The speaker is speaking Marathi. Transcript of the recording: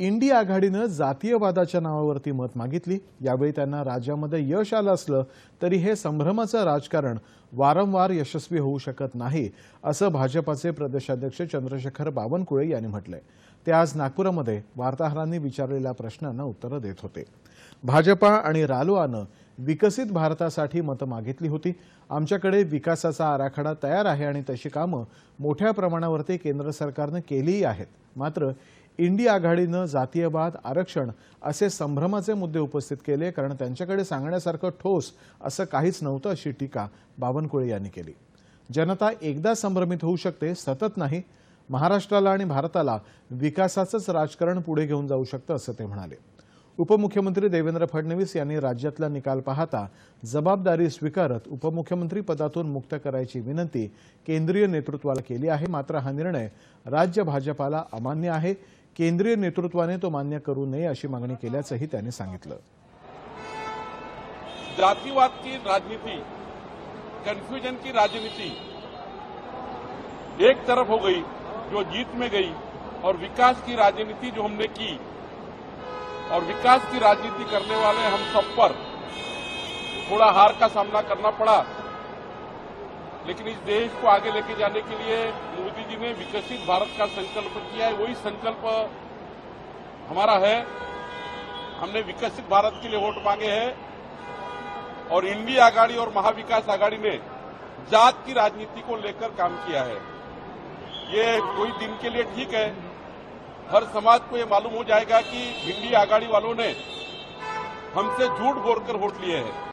इंडी आघाडीनं जातीयवादाच्या नावावरती मत मागितली. यावेळी त्यांना राज्यामध्ये यश आलं असलं तरी हे संभ्रमाचं राजकारण वारंवार यशस्वी होऊ शकत नाही असं भाजपाचे प्रदेशाध्यक्ष चंद्रशेखर बावनकुळे यांनी म्हटलंय. ते आज नागपुरामध्ये वार्ताहरांनी विचारलेल्या प्रश्नांना उत्तरं देत होते. भाजपा आणि रालोआनं विकसित भारतासाठी मतं मागितली होती. आमच्याकडे विकासाचा आराखडा तयार आहे आणि तशी कामं मोठ्या प्रमाणावरती केंद्र सरकारनं केलीही आहेत. मात्र इंडी आघाडीनं जातीयवाद आरक्षण असे संभ्रमाचे मुद्दे उपस्थित केले कारण त्यांच्याकडे सांगण्यासारखं ठोस असं काहीच नव्हतं अशी टीका बावनकुळे यांनी केली. जनता एकदा संभ्रमित होऊ शकते सतत नाही. महाराष्ट्राला आणि भारताला विकासाचंच राजकारण पुढे घेऊन जाऊ शकतं असं ते म्हणाले. उपमुख्यमंत्री देवेंद्र फडणवीस यांनी राज्यातला निकाल पाहता जबाबदारी स्वीकारत उपमुख्यमंत्री पदातून मुक्त करायची विनंती केंद्रीय नेतृत्वाला केली आहे. मात्र हा निर्णय राज्य भाजपाला अमान्य आहे. केंद्रीय नेतृत्वाने तो मान्य करू नये अशी मागणी केल्याचंही त्यांनी सांगितलं. जातिवाद की राजनीति कन्फ्युजन की राजनीति एक तरफ हो गई जो जीत में गई और विकास की राजनीति जो हमने की और विकास की राजनीति करने वाले हम सब पर थोड़ा हार का सामना करना पड़ा। लेकिन इस देश को आगे लेके जाने के लिए मोदी जी ने विकसित भारत का संकल्प किया है, वही संकल्प हमारा है। हमने विकसित भारत के लिए वोट मांगे हैं और इंडिया आघाड़ी और महाविकास आघाड़ी ने जात की राजनीति को लेकर काम किया है। ये कोई दिन के लिए ठीक है। हर समाज को ये मालूम हो जाएगा कि इंडिया आघाड़ी वालों ने हमसे झूठ बोलकर वोट लिए हैं।